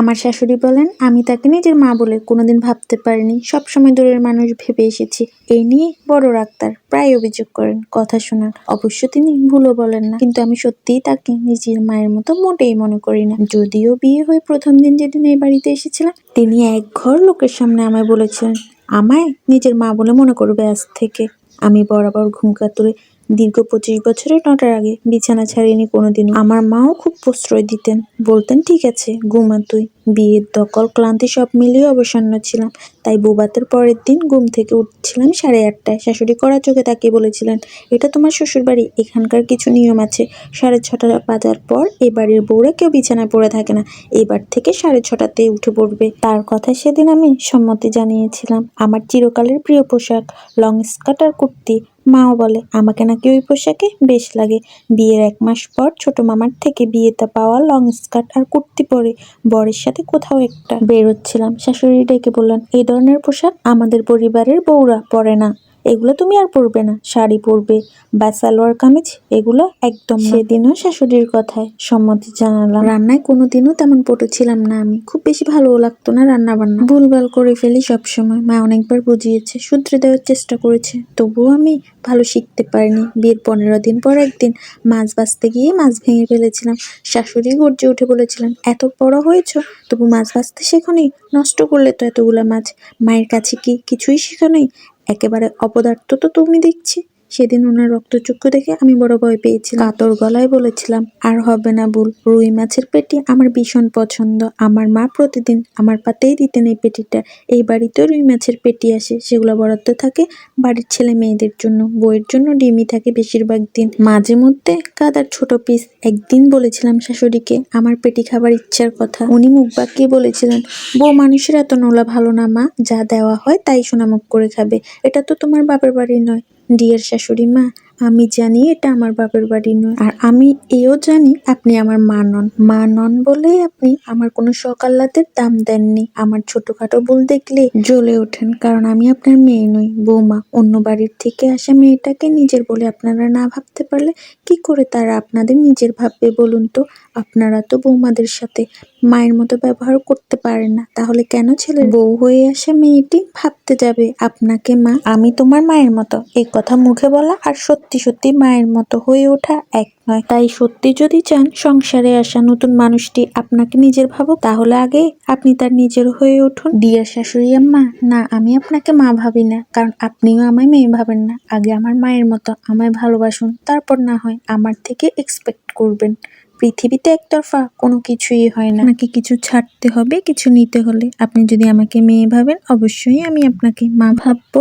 আমার শাশুড়ি বলেন, আমি তাকে নিজের মা বলে কোনোদিন ভাবতে পারিনি। সবসময় দূরের মানুষ ভেবে এসেছি। এই নিয়ে বড় ডাক্তার প্রায় অভিযোগ করেন, কথা শোনান অবশ্য তিনি ভুলও বলেন না। কিন্তু আমি সত্যিই তাকে নিজের মায়ের মতো মোটেই মনে করি না। যদিও বিয়ে হয়ে প্রথম দিন যেদিন এই বাড়িতে এসেছিলাম, তিনি এক ঘর লোকের সামনে আমায় বলেছিলেন, আমায় নিজের মা বলে মনে করবে আজ থেকে। আমি বরাবর ঘুমকা কাতুরে দীর্ঘ পঁচিশ বছরের নটার আগে বিছানা ছাড়িনি কোনোদিনও। আমার মাও খুব প্রশ্রয় দিতেন। বলতেন, ঠিক আছে, ঘুমা তুই। বিয়ের দকল ক্লান্তি সব মিলিয়ে অবসন্ন ছিলাম। তাই বুবাতের পরের দিন ঘুম থেকে উঠছিলাম সাড়ে আটটায়। শাশুড়ি কড়া চোখে তাকিয়ে বলেছিলেন, এটা তোমার শ্বশুর বাড়ি এখানকার কিছু নিয়ম আছে। সাড়ে ছটা বাজার পর এ বাড়ির বউরা কেউ বিছানায় পড়ে থাকে না। এবার থেকে সাড়ে ছটাতে উঠে পড়বে। তার কথা সেদিন আমি সম্মতি জানিয়েছিলাম। আমার চিরকালের প্রিয় পোশাক, লং স্কার্ট আর কুর্তি মাও বলে, আমাকে নাকি ওই পোশাকে বেশ লাগে। বিয়ের এক মাস পর ছোট মামার থেকে বিয়েতে পাওয়া লং স্কার্ট আর কুর্তি পরে বরের সাথে কোথাও একটা। বেরোচ্ছিলাম। শাশুড়ি ডেকে বললেন, এই ধরনের পোশাক আমাদের পরিবারের বউরা পরে না। এগুলো তুমি আর পরবে না। শাড়ি পরবে, বা সালোয়ার কামিজ, এগুলো একদম সেদিনও শাশুড়ির কথায় সম্মতি জানালাম। রান্নায় কোনোদিনও তেমন পটু ছিলাম না আমি। খুব বেশি ভালোও লাগতো না রান্না বান্না ভুলভাল করে ফেলি সবসময়। মা অনেকবার বুঝিয়েছে, শুধরে দেওয়ার চেষ্টা করেছে। তবুও আমি ভালো শিখতে পারিনি। বিয়ের পনেরো দিন পর একদিন মাছ বাছতে গিয়ে মাছ ভেঙে ফেলেছিলাম। শাশুড়ি গর্জে উঠে বলেছিলাম এত বড় হয়েছো? তবু মাছ বাছতে শেখনি? নষ্ট করলে তো এতগুলা মাছ। মায়ের কাছে কি কিছুই শেখানোই একেবারে অপদার্থ তো তুমি দেখছি। সেদিন ওনার রক্তচক্ষু দেখে আমি বড় ভয় পেয়েছিলাম। কাতর গলায় বলেছিলাম, আর হবে না ভুল। রুই মাছের পেটি আমার ভীষণ পছন্দ। আমার মা প্রতিদিন আমার পাতেই দিতেন এই পেটিটা। এই বাড়িতে রুই মাছের পেটি আসে। সেগুলো বরাদ্দ থাকে বাড়ির ছেলে মেয়েদের জন্য। বইয়ের জন্য ডিমই থাকে বেশিরভাগ দিন। মাঝে মধ্যে কাদার ছোট পিস একদিন বলেছিলাম শাশুড়িকে, আমার পেটি খাবার ইচ্ছার কথা। উনি মুখ বাঁকিয়ে বলেছিলেন, বউ মানুষের এত নোলা ভালো না মা। যা দেওয়া হয় তাই সোনামুখ করে খাবে। এটা তো তোমার বাপের বাড়ি নয়। ডিয়ার শাশুড়ি মা আমি জানি এটা আমার বাপের বাড়ি নয়। আর আমি এও জানি আপনি আমার মা নন। মা নন বলেই আপনি আমার কোনো সকাল্লাদের দাম দেননি। আমার ছোটখাটো ভুল দেখলে জ্বলে ওঠেন, কারণ আমি আপনার মেয়ে নই। বৌমা, অন্য বাড়ির থেকে আসা মেয়েটাকে নিজের বলে আপনারা না ভাবতে পারলে কি করে তারা আপনাদের নিজের ভাববে বলুন তো? আপনারা তো বৌমাদের সাথে মায়ের মতো ব্যবহার করতে পারেন না। তাহলে কেন ছেলে বউ হয়ে আসা মেয়েটি ভাবতে যাবে আপনাকে মা? আমি তোমার মায়ের মতো। এই কথা মুখে বলা আর সত্যি সত্যি মায়ের মতো হয়ে ওঠা এক নয়। তাই সত্যি যদি চান সংসারে আসা নতুন মানুষটি আপনাকে নিজের ভাবুক, তাহলে আগে আপনি তার নিজের হয়ে উঠুন। ডিয়ার শাশুড়ি আম্মা, না, আমি আপনাকে মা ভাবি না, কারণ আপনিও আমায় মেয়ে ভাবেন না। আগে আমার মায়ের মতো আমায় ভালোবাসুন, তারপর না হয় আমার থেকে এক্সপেক্ট করবেন। পৃথিবীতে একতরফা কোনো কিছুই হয় না। আপনাকে কিছু ছাড়তে হবে, কিছু নিতে হলে। আপনি যদি আমাকে মেয়ে ভাবেন, অবশ্যই আমি আপনাকে মা ভাববো।